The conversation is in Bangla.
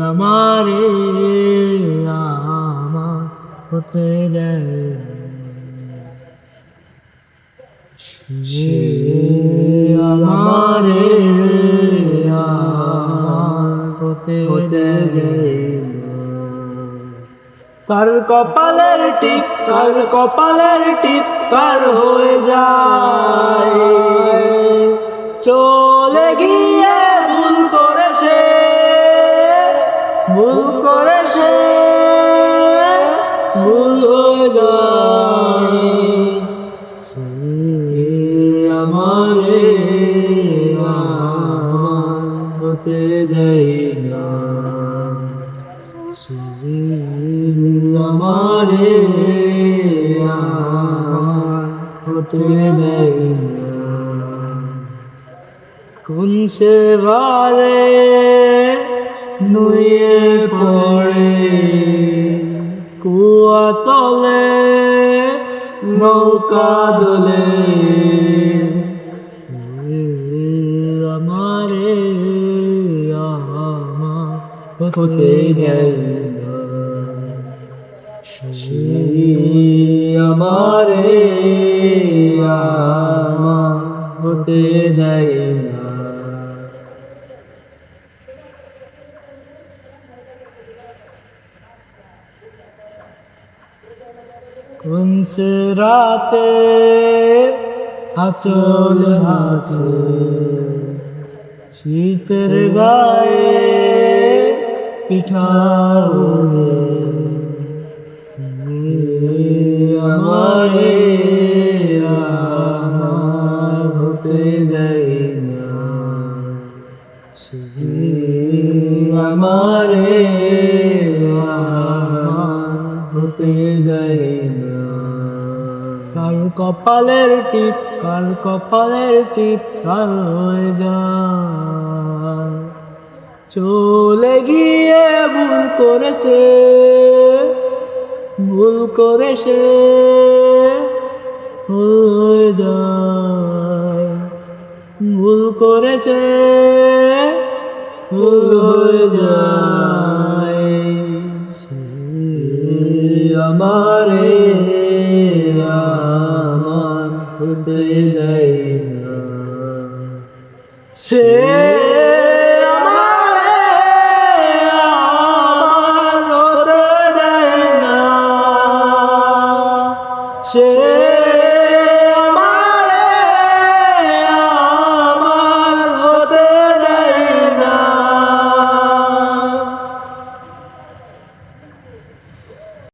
আমারে আমার হতে সে আমারে হতে দেয় কার কপালের টিপ কার কপালের টিপ কার হয়ে যায়? আমারে হতে দেয় না। আমারে হতে দেয় কোন সে নুয়ে পড়ে কুয়া তলে নৌকা দোলে হতে দেয় আমারে আমার হতে দেয় না। কোন রাতে আচল হাসে শীতের গায়ে পিঠা ওড়ে আমারে আমার হতে দেয় না। আমারে হতে দেয় না। কপালের টিপ কার কপালের টিপ কার যায়। চলে গিয়ে করেছে, ভুল করেছে ভুল হয়ে যায়। ভুল করেছে হয়ে যায়। সে আমার হতে দেয় সে সে